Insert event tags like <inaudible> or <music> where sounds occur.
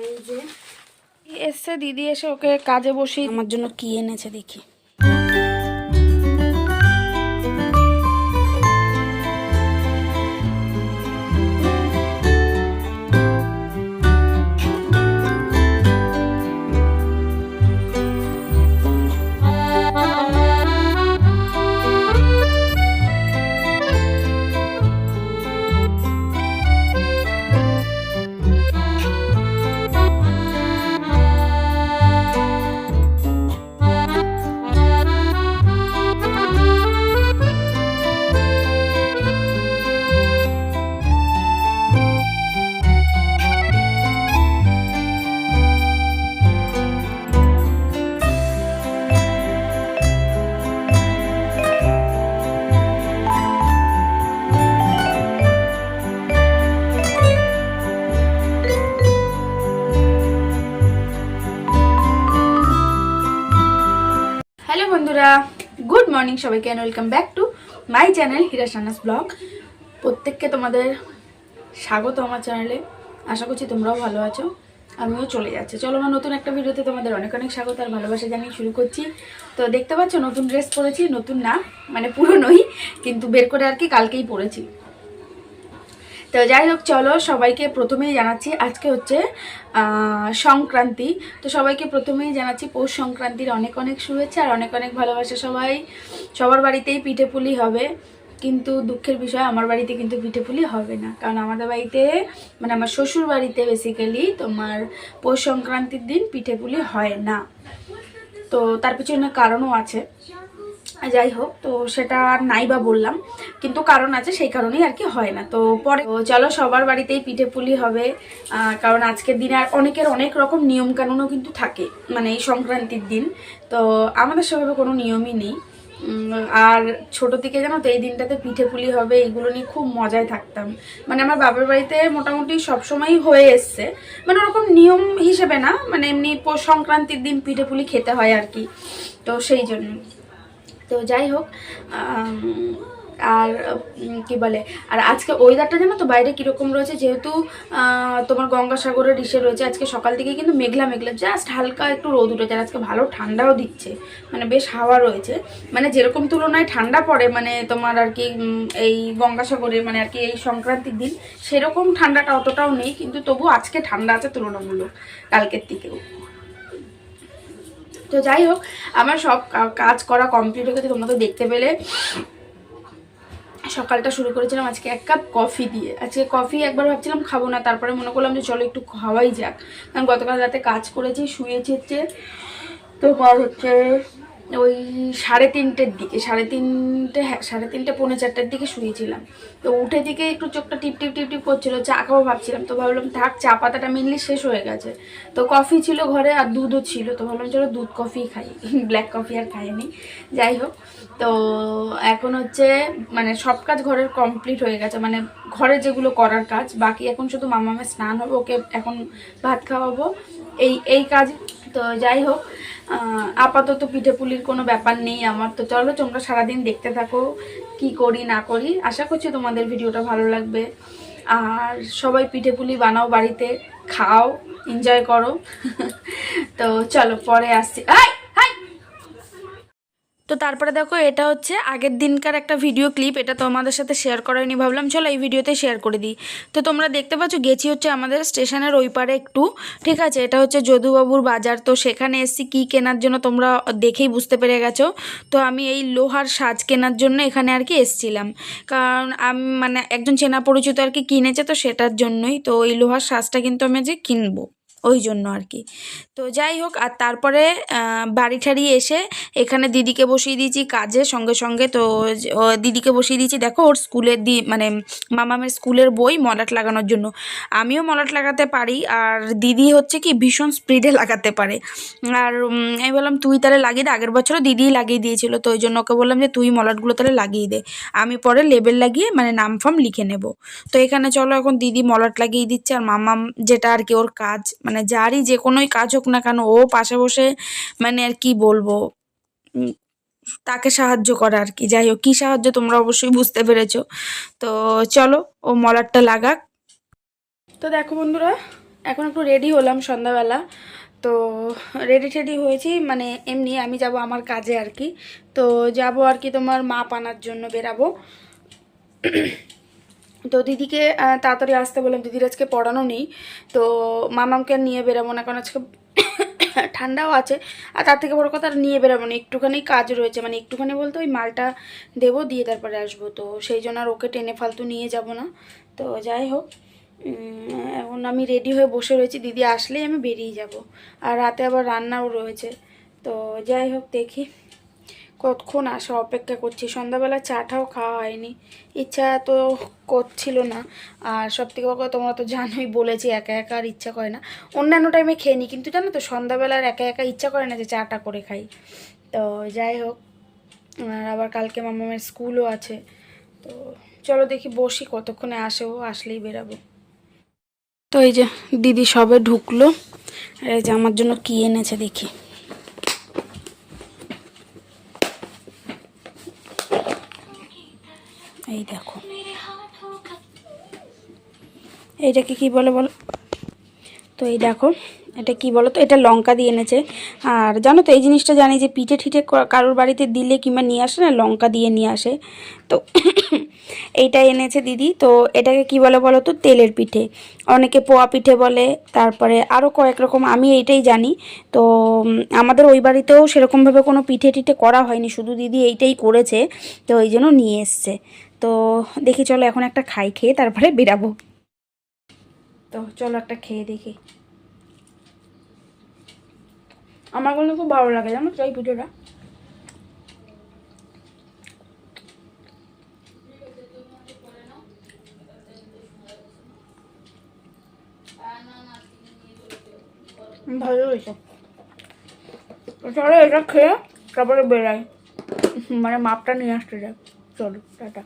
এই যে। এসছে দিদি এসে ওকে কাজে বসে আমার জন্য কি এনেছে দেখি। বন্ধুরা গুড মর্নিং সবাইকে and welcome back to my channel Hira Sana's vlog প্রত্যেককে তোমাদের স্বাগত আমার চ্যানেলে আশা করছি তোমরাও ভালো আছো, আমিও চলে যাচ্ছি। চলো আমার নতুন একটা ভিডিওতে তোমাদের অনেক অনেক স্বাগত আর ভালোবাসা জানিয়ে শুরু করছি। তো দেখতে পাচ্ছ, নতুন ড্রেস পরেছি, নতুন না মানে পুরনোই কিন্তু বের করে আর কি কালকেই পরেছি। তো যাই হোক, চলো সবাইকে প্রথমেই জানাচ্ছি, আজকে হচ্ছে সংক্রান্তি। তো সবাইকে প্রথমেই জানাচ্ছি, পৌষ সংক্রান্তির অনেক অনেক শুভেচ্ছা আর অনেক অনেক ভালোবাসা সবাই। সবার বাড়িতেই পিঠে পুলি হবে, কিন্তু দুঃখের বিষয়, আমার বাড়িতে কিন্তু পিঠে পুলি হবে না। কারণ আমাদের বাড়িতে মানে আমার শ্বশুর বাড়িতে বেসিক্যালি তোমার পৌষ সংক্রান্তির দিন পিঠে পুলি হয় না। তো তার পিছনে কারণও আছে। যাই হোক তো সেটা আর নাই বা বললাম, কিন্তু কারণ আছে, সেই কারণেই আর কি হয় না। তো পরে চলো, সবার বাড়িতেই পিঠে পুলি হবে কারণ আজকের দিনে আর অনেকের অনেক রকম নিয়ম কানুনও কিন্তু থাকে মানে এই সংক্রান্তির দিন। তো আমাদের সেভাবে কোনো নিয়মই নেই। আর ছোট থেকে জানো তো, এই দিনটাতে পিঠে পুলি হবে, এগুলো নিয়ে খুব মজায় থাকতাম। মানে আমার বাবার বাড়িতে মোটামুটি সবসময়ই হয়ে এসছে। মানে ওরকম নিয়ম হিসেবে না মানে এমনি সংক্রান্তির দিন পিঠে পুলি খেতে হয় আর কি। তো সেই জন্য তো যাই হোক আর কি বলে, আর আজকে ওয়েদারটা জানো তো বাইরে কীরকম রয়েছে? যেহেতু তোমার গঙ্গাসাগরের ইসে রয়েছে, আজকে সকাল থেকে কিন্তু মেঘলা মেঘলা জাস্ট হালকা একটু রোদ উঠেছে, আর আজকে ভালো ঠান্ডাও দিচ্ছে মানে বেশ হাওয়া রয়েছে। মানে যেরকম তুলনায় ঠান্ডা পড়ে মানে তোমার আর কি এই গঙ্গাসাগরে মানে আর কি এই সংক্রান্তির দিন, সেরকম ঠান্ডাটা অতটাও নেই, কিন্তু তবু আজকে ঠান্ডা আছে তুলনামূলক, কালকের থেকেও তো যাই হোক, আমার সব কাজ করা কমপ্লিট হয়ে গেছে, তোমরা তো দেখতে পেলে। সকালটা শুরু করেছিলাম আজকে এক কাপ কফি দিয়ে। আজকে কফি একবার ভাবছিলাম খাব না, তারপরে মনে করলাম যে চলো একটু খাওয়াই যাক। কারণ গতকাল রাতে কাজ করেছি, শুয়েছে তো পর হচ্ছে ওই সাড়ে তিনটের দিকে সাড়ে তিনটে হ্যাঁ সাড়ে তিনটে, পৌনে চারটের দিকে শুয়েছিলাম। তো উঠে দিকে একটু চোখটা টিপ টিপ টিপ টিপ করছিল, চা খাব ভাবছিলাম, তো ভাবলাম থাক, চা পাতাটা মেনলি শেষ হয়ে গেছে। তো কফি ছিল ঘরে আর দুধও ছিল, তো ভাবলাম চলো দুধ কফি খাই <laughs> ব্ল্যাক কফি আর খাইনি, যাই হোক। তো এখন হচ্ছে মানে সব কাজ ঘরের কমপ্লিট হয়ে গেছে মানে ঘরে যেগুলো করার কাজ, বাকি এখন শুধু মামামের স্নান হবে, ওকে এখন ভাত খাওয়াবো। এই এই কাজ তো যাই হোক আপাতত পিঠে পুলির কোনো ব্যাপার নেই আমার। তো চলো, তোমরা সারাদিন দেখতে থাকো, কি করি, না করি। আশা করছি তোমাদের ভিডিওটা ভালো লাগবে। আর সবাই পিঠে পুলি বানাও বাড়িতে, খাও এনজয় করো। <laughs> তো চলো, পরে আসছি। হাই তো তারপরে দেখো, এটা হচ্ছে আগের দিনকার একটা ভিডিও ক্লিপ এটা তোমাদের সাথে শেয়ার করাইনি ভাবলাম। চলো এই ভিডিওতে শেয়ার করে দিই। তো তোমরা দেখতে পাচ্ছ, গেছি হচ্ছে আমাদের স্টেশনের ওই পারে একটু, ঠিক আছে? এটা হচ্ছে যদুবাবুর বাজার। তো সেখানে এসছি, কী কেনার জন্য তোমরা দেখেই বুঝতে পেরে গেছো। তো আমি এই লোহার সাজ কেনার জন্য এখানে আর কি এসছিলাম। কারণ আমি মানে একজন চেনা পরিচিত আর কি কিনেছে তো সেটার জন্যই। তো এই লোহার সাজটা কিন্তু আমি যে কিনবো। ওই জন্য আর কি। তো যাই হোক, আর তারপরে বাড়ি ঠাড়ি এসে এখানে দিদিকে বসিয়ে দিয়েছি কাজে সঙ্গে সঙ্গে। তো দিদিকে বসিয়ে দিয়েছি, দেখো ওর স্কুলের দি মানে মামামের স্কুলের বই মলাট লাগানোর জন্য। আমিও মলাট লাগাতে পারি, আর দিদি হচ্ছে কি ভীষণ স্পিডে লাগাতে পারে। আর আমি বললাম, তুই তাহলে লাগিয়ে দে। আগের বছরও দিদিই লাগিয়ে দিয়েছিল, তো ওই জন্য ওকে বললাম যে, তুই মলাটগুলো তাহলে লাগিয়ে দে। আমি পরে লেবেল লাগিয়ে মানে নাম ফাম লিখে নেব। তো এখানে চলো, এখন দিদি মলাট লাগিয়ে দিচ্ছে, আর মামাম যেটা আর কি ওর কাজ মানে যারই যে কোনোই কাজ হোক না কেন, ও পাশে বসে মানে আর কি বলব তাকে সাহায্য করা আর কি। যাই হোক, কী সাহায্য তোমরা অবশ্যই বুঝতে পেরেছ। তো চলো, ও মলারটা লাগাক। তো দেখো বন্ধুরা, এখন একটু রেডি হলাম সন্ধ্যাবেলা। তো রেডি টেডি হয়েছি মানে এমনি আমি যাব আমার কাজে আর কি। তো যাব আর কি তোমার মাপ আনার জন্য বেরাবো। তো দিদিকে তাড়াতাড়ি আসতে বললাম। দিদির আজকে পড়ানো নেই, তো মামামকে নিয়ে বেরাবো না, কারণ আজকে ঠান্ডাও আছে। আর তার থেকে বড় কথা, আর নিয়ে বেরাবো না, একটুখানি কাজ রয়েছে। মানে একটুখানি বলতে ওই মালটা দেবো, দিয়ে তারপরে আসব। তো সেই জন্য আর ওকে টেনে ফালতু নিয়ে যাব না। তো যাই হোক এখন আমি রেডি হয়ে বসে রয়েছি। দিদি আসলেই আমি বেরিয়ে যাব। আর রাতে আবার রান্নাও রয়েছে। তো যাই হোক, দেখি। কতক্ষণ আসা অপেক্ষা করছি? সন্ধ্যাবেলা চাটাও খাওয়া হয়নি। ইচ্ছা তো করছিল না। আর সব থেকে বড় তোমরা তো জানোই, বলেছি একা একা আর ইচ্ছা করে না। অন্যান্য টাইমে খেয়ে নিই কিন্তু জানো তো সন্ধ্যাবেলা আর একা একা ইচ্ছা করে না যে চাটা করে খাই। তো যাই হোক, আর আবার কালকে মামামের স্কুলও আছে। তো চলো দেখি, বসি কতক্ষণে আসে ও আসলেই বেরাবো। তো এই যে দিদি সবে ঢুকলো, আর এই যে আমার জন্য কী এনেছে দেখি। এই দেখো। এইটাকে কি বলে বলো? তো এই দেখো, এটা কি বলো তো? এটা লঙ্কা দিয়ে এনেছে। আর জানো তো, এই জিনিসটা জানি যে পিঠে ঠিঠে কারোর বাড়িতে দিলে কিংবা নিয়ে আসে না, লঙ্কা দিয়ে নিয়ে আসে। তো <coughs> এইটা এনেছে দিদি। তো এটাকে কি বলে বলো তো? তেলের পিঠে। অনেকে পোয়া পিঠে বলে, তারপরে আরও কয়েক রকম, আমি এইটাই জানি। তো আমাদের ওই বাড়িতেও সেরকমভাবে কোনো পিঠে টিঠে করা হয়নি। শুধু দিদি এইটাই করেছে, তো ওই জন্য নিয়ে এসছে। তো দেখি চলো এখন একটা খাই, খেয়ে তারপরে বেরাবো। তো চলো একটা খেয়ে দেখি। আমার কিন্তু খুব ভালো লাগে জানো তো এই পিঠেটা ভালো হয়েছে। চলো এটা খেয়ে তারপরে বেরাই। মানে মাপটা নিয়ে আসতে যাই। চলো, টাটা।